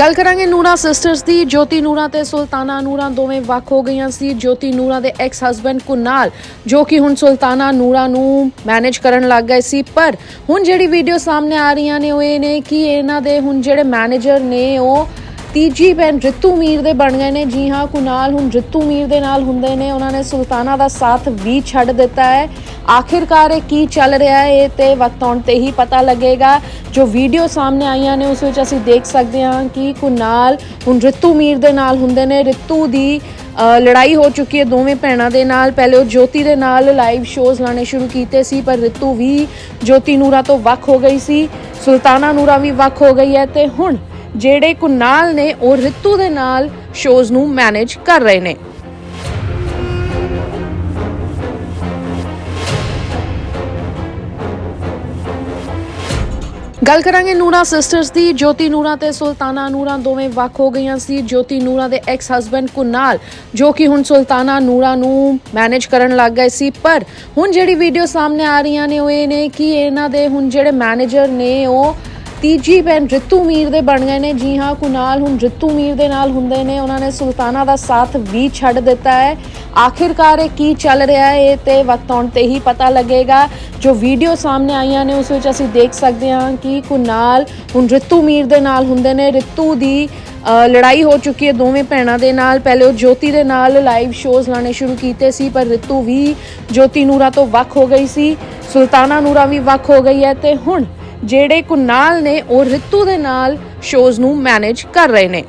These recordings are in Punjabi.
ਗੱਲ ਕਰਾਂਗੇ ਨੂਰਾ ਸਿਸਟਰਸ ਦੀ, ਜੋਤੀ ਨੂਰਾ ਤੇ ਸੁਲਤਾਨਾ ਨੂਰਾ ਦੋਵੇਂ ਵੱਖ ਹੋ ਗਈਆਂ ਸੀ। ਜੋਤੀ ਨੂਰਾ ਦੇ ਐਕਸ ਹਸਬੰਡ ਕੁਨਾਲ, ਜੋ ਕਿ ਹੁਣ ਸੁਲਤਾਨਾ ਨੂਰਾ ਨੂੰ ਮੈਨੇਜ ਕਰਨ ਲੱਗ ਗਏ ਸੀ। ਪਰ ਹੁਣ ਜਿਹੜੀ ਵੀਡੀਓ ਸਾਹਮਣੇ ਆ ਰਹੀਆਂ ਨੇ, ਉਹ ਇਹ ਨੇ ਕਿ ਇਹਨਾਂ ਦੇ ਹੁਣ ਜਿਹੜੇ ਮੈਨੇਜਰ ਨੇ, ਉਹ ਤੀਜੀ ਭੈਣ ਰਿਤੂ ਮੀਰ ਦੇ ਬਣ ਗਏ ਨੇ। ਜੀ ਹਾਂ, ਕੁਨਾਲ ਹੁਣ ਰਿਤੂ ਮੀਰ ਦੇ ਨਾਲ ਹੁੰਦੇ ਨੇ। ਉਹਨਾਂ ਨੇ ਸੁਲਤਾਨਾ ਦਾ ਸਾਥ ਵੀ ਛੱਡ ਦਿੱਤਾ ਹੈ। ਆਖਿਰਕਾਰ ਇਹ ਕੀ ਚੱਲ ਰਿਹਾ ਹੈ ਇਹ ਤੇ ਵਕਤ ਆਉਣ ਤੇ ਹੀ ਪਤਾ ਲੱਗੇਗਾ। ਜੋ ਵੀਡੀਓ ਸਾਹਮਣੇ ਆਈਆਂ ਨੇ, ਉਸ ਵਿੱਚ ਅਸੀਂ ਦੇਖ ਸਕਦੇ ਹਾਂ ਕਿ ਕੁਨਾਲ ਹੁਣ ਰਿਤੂ ਮੀਰ ਦੇ ਨਾਲ ਹੁੰਦੇ ਨੇ। ਰਿਤੂ ਦੀ ਲੜਾਈ ਹੋ ਚੁੱਕੀ ਹੈ ਦੋਵੇਂ ਭੈਣਾਂ ਦੇ ਨਾਲ। ਪਹਿਲੇ ਉਹ ਜੋਤੀ ਦੇ ਨਾਲ ਲਾਈਵ ਸ਼ੋਜ਼ ਲਾਣੇ ਸ਼ੁਰੂ ਕੀਤੇ ਸੀ, ਪਰ ਰਿਤੂ ਵੀ ਜੋਤੀ ਨੂਰਾ ਤੋਂ ਵੱਖ ਹੋ ਗਈ ਸੀ, ਸੁਲਤਾਨਾ ਨੂਰਾ ਵੀ ਵੱਖ ਹੋ ਗਈ ਹੈ ਤੇ ਹੁਣ ਜਿਹੜੇ ਕੁਨਾਲ ਨੇ, ਉਹ ਰਿਤੂ ਦੇ ਨਾਲ ਸ਼ੋਜ਼ ਨੂੰ ਮੈਨੇਜ ਕਰ ਰਹੇ ਨੇ। ਗੱਲ ਕਰਾਂਗੇ ਨੂਰਾ ਸਿਸਟਰਸ ਦੀ, ਜੋਤੀ ਨੂਰਾ ਤੇ ਸੁਲਤਾਨਾ ਨੂਰਾ ਦੋਵੇਂ ਵੱਖ ਹੋ ਗਈਆਂ ਸੀ। ਜੋਤੀ ਨੂਰਾ ਦੇ ਐਕਸ ਹਸਬੰਡ ਕੁਨਾਲ, ਜੋ ਕਿ ਹੁਣ ਸੁਲਤਾਨਾ ਨੂਰਾ ਨੂੰ ਮੈਨੇਜ ਕਰਨ ਲੱਗ ਗਏ ਸੀ। ਪਰ ਹੁਣ ਜਿਹੜੀ ਵੀਡੀਓ ਸਾਹਮਣੇ ਆ ਰਹੀਆਂ ਨੇ, ਉਹ ਇਹ ਨੇ ਕਿ ਇਹਨਾਂ ਦੇ ਹੁਣ ਜਿਹੜੇ ਮੈਨੇਜਰ ਨੇ, ਉਹ ਤੀਜੀ ਭੈਣ ਰਿਤੂ ਮੀਰ ਦੇ ਬਣ ਗਏ ਨੇ। ਜੀ ਹਾਂ, ਕੁਨਾਲ ਹੁਣ ਰਿਤੂ ਮੀਰ ਦੇ ਨਾਲ ਹੁੰਦੇ ਨੇ। ਉਹਨਾਂ ਨੇ ਸੁਲਤਾਨਾ ਦਾ ਸਾਥ ਵੀ ਛੱਡ ਦਿੱਤਾ ਹੈ। ਆਖਿਰਕਾਰ ਇਹ ਕੀ ਚੱਲ ਰਿਹਾ ਹੈ, ਇਹ ਤੇ ਵਕਤ ਆਉਣ ਤੇ ਹੀ ਪਤਾ ਲੱਗੇਗਾ। ਜੋ ਵੀਡੀਓ ਸਾਹਮਣੇ ਆਈਆਂ ਨੇ, ਉਸ ਵਿੱਚ ਅਸੀਂ ਦੇਖ ਸਕਦੇ ਹਾਂ ਕਿ ਕੁਨਾਲ ਹੁਣ ਰਿਤੂ ਮੀਰ ਦੇ ਨਾਲ ਹੁੰਦੇ ਨੇ। ਰਿਤੂ ਦੀ ਲੜਾਈ ਹੋ ਚੁੱਕੀ ਹੈ ਦੋਵੇਂ ਭੈਣਾਂ ਦੇ ਨਾਲ। ਪਹਿਲੇ ਉਹ ਜੋਤੀ ਦੇ ਨਾਲ ਲਾਈਵ ਸ਼ੋਜ਼ ਲਾਣੇ ਸ਼ੁਰੂ ਕੀਤੇ ਸੀ, ਪਰ ਰਿਤੂ ਵੀ ਜੋਤੀ ਨੂਰਾ ਤੋਂ ਵੱਖ ਹੋ ਗਈ ਸੀ। ਸੁਲਤਾਨਾ ਨੂਰਾ ਵੀ ਵੱਖ ਹੋ ਗਈ ਹੈ ਤੇ ਹੁਣ ਜਿਹੜੇ ਕੁਨਾਲ ਨੇ ਉਹ ਰਿਤੂ ਦੇ ਨਾਲ ਸ਼ੋਜ਼ ਨੂੰ ਮੈਨੇਜ ਕਰ ਰਹੇ ਨੇ।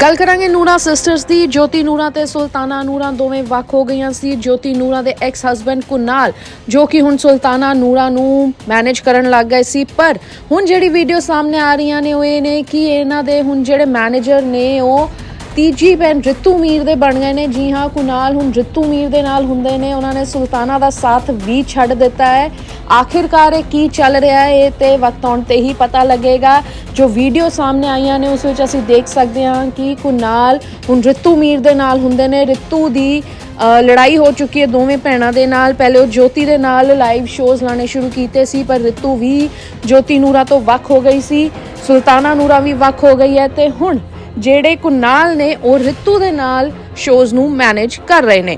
ਗੱਲ ਕਰਾਂਗੇ ਨੂਰਾ ਸਿਸਟਰਸ ਦੀ। ਜੋਤੀ ਨੂਰਾ ਤੇ ਸੁਲਤਾਨਾ ਨੂਰਾ ਦੋਵੇਂ ਵੱਖ ਹੋ ਗਈਆਂ ਸੀ। ਜੋਤੀ ਨੂਰਾ ਦੇ ਐਕਸ ਹਸਬੰਡ ਕੁਨਾਲ, ਜੋ ਕਿ ਹੁਣ ਸੁਲਤਾਨਾ ਨੂਰਾ ਨੂੰ ਮੈਨੇਜ ਕਰਨ ਲੱਗ ਗਏ ਸੀ। ਪਰ ਹੁਣ ਜਿਹੜੀ ਵੀਡੀਓ ਸਾਹਮਣੇ ਆ ਰਹੀਆਂ ਨੇ ਉਹ ਇਹ ਨੇ ਕਿ ਇਹਨਾਂ ਦੇ ਹੁਣ ਜਿਹੜੇ ਮੈਨੇਜਰ ਨੇ ਉਹ ਤੀਜੀ ਭੈਣ ਰਿਤੂ ਮੀਰ ਦੇ ਬਣ ਗਏ ਨੇ। ਜੀ ਹਾਂ ਕੁਨਾਲ ਹੁਣ ਰਿਤੂ ਮੀਰ ਦੇ ਨਾਲ ਹੁੰਦੇ ਨੇ। ਉਹਨਾਂ ਨੇ ਸੁਲਤਾਨਾ ਦਾ ਸਾਥ ਵੀ ਛੱਡ ਦਿੱਤਾ ਹੈ। ਆਖਿਰਕਾਰ ਇਹ ਕੀ ਚੱਲ ਰਿਹਾ ਹੈ, ਇਹ ਤੇ ਵਕਤ ਆਉਣ ਤੇ ਹੀ ਪਤਾ ਲੱਗੇਗਾ। ਜੋ ਵੀਡੀਓ ਸਾਹਮਣੇ ਆਈਆਂ ਨੇ, ਉਸ ਵਿੱਚ ਅਸੀਂ ਦੇਖ ਸਕਦੇ ਹਾਂ ਕਿ ਕੁਨਾਲ ਹੁਣ ਰਿਤੂ ਮੀਰ ਦੇ ਨਾਲ ਹੁੰਦੇ ਨੇ। ਰਿਤੂ ਦੀ ਲੜਾਈ ਹੋ ਚੁੱਕੀ ਹੈ ਦੋਵੇਂ ਭੈਣਾਂ ਦੇ ਨਾਲ। ਪਹਿਲੇ ਉਹ ਜੋਤੀ ਦੇ ਨਾਲ ਲਾਈਵ ਸ਼ੋਜ਼ ਲਾਣੇ ਸ਼ੁਰੂ ਕੀਤੇ ਸੀ, ਪਰ ਰਿਤੂ ਵੀ ਜੋਤੀ ਨੂਰਾ ਤੋਂ ਵੱਖ ਹੋ ਗਈ ਸੀ। ਸੁਲਤਾਨਾ ਨੂਰਾ ਵੀ ਵੱਖ ਹੋ ਗਈ ਹੈ ਤੇ ਹੁਣ ਜਿਹੜੇ ਕੁਨਾਲ ਨੇ ਉਹ ਰਿਤੂ ਦੇ ਨਾਲ ਸ਼ੋਜ਼ ਨੂੰ ਮੈਨੇਜ ਕਰ ਰਹੇ ਨੇ।